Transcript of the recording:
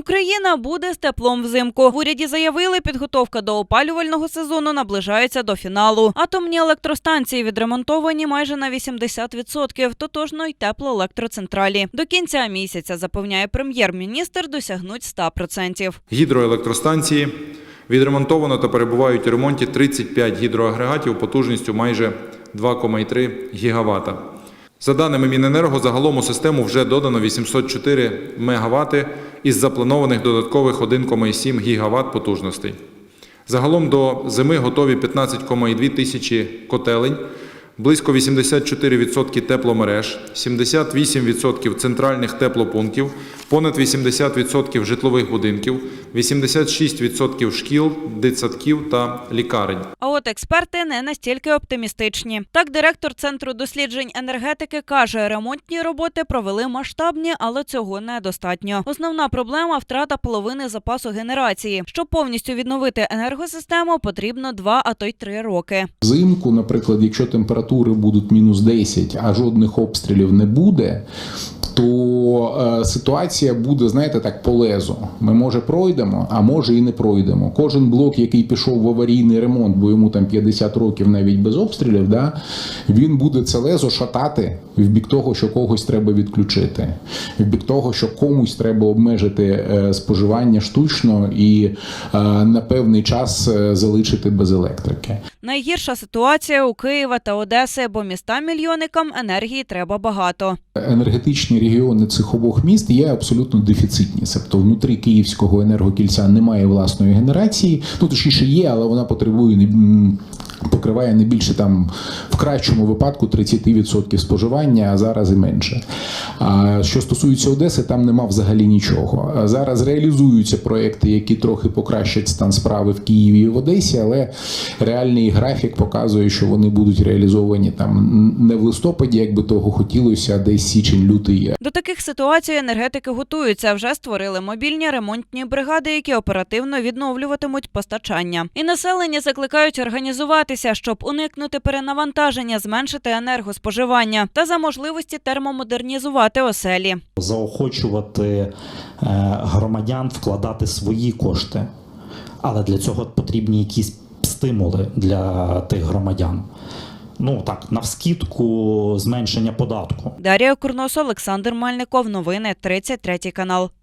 Україна буде з теплом взимку. В уряді заявили, підготовка до опалювального сезону наближається до фіналу. Атомні електростанції відремонтовані майже на 80%, тотожно й теплоелектроцентралі. До кінця місяця запевняє прем'єр-міністр, досягнуть 100%. Гідроелектростанції відремонтовано та перебувають у ремонті 35 гідроагрегатів потужністю майже 2,3 гігавата. За даними Міненерго, загалом у систему вже додано 804 МВт із запланованих додаткових 1,7 гігават потужностей. Загалом до зими готові 15,2 тисячі котелень, близько 84% тепломереж, 78% центральних теплопунктів, понад 80% житлових будинків, 86% шкіл, дитсадків та лікарень. От експерти не настільки оптимістичні. Так, директор центру досліджень енергетики каже, ремонтні роботи провели масштабні, але цього недостатньо. Основна проблема втрата половини запасу генерації. Щоб повністю відновити енергосистему, потрібно два, а то й три роки. Взимку, наприклад, якщо температури будуть мінус 10, а жодних обстрілів не буде, то е, ситуація буде, знаєте, так по лезу. Ми може пройдемо, а може і не пройдемо. Кожен блок, який пішов в аварійний ремонт, бо йому там 50 років навіть без обстрілів, да, він буде це лезо шатати в бік того, що когось треба відключити, в бік того, що комусь треба обмежити е, споживання штучно і е, на певний час залишити без електрики. Найгірша ситуація у Києва та Одеси, бо міста мільйонникам енергії треба багато. Енергетичні регіони цих обох міст є абсолютно дефіцитні. Тобто внутрі київського енергокільця немає власної генерації. Ну точніше є, але вона потребує не покриває не більше там в кращому випадку 30% споживання, а зараз і менше. А що стосується Одеси, там нема взагалі нічого. Зараз реалізуються проекти, які трохи покращать стан справи в Києві і в Одесі, але реальний графік показує, що вони будуть реалізовані там не в листопаді, як би того хотілося, а десь січень-лютий. До таких ситуацій енергетики готуються. Вже створили мобільні ремонтні бригади, які оперативно відновлюватимуть постачання. І населення закликають організуватися, щоб уникнути перенавантаження, зменшити енергоспоживання та за можливості термомодернізувати оселі. заохочувати е, громадян вкладати свої кошти. Але для цього потрібні якісь стимули для тих громадян. Ну так, навскідку зменшення податку. Дар'я Курнос, Олександр Мельников. Новини 33 канал.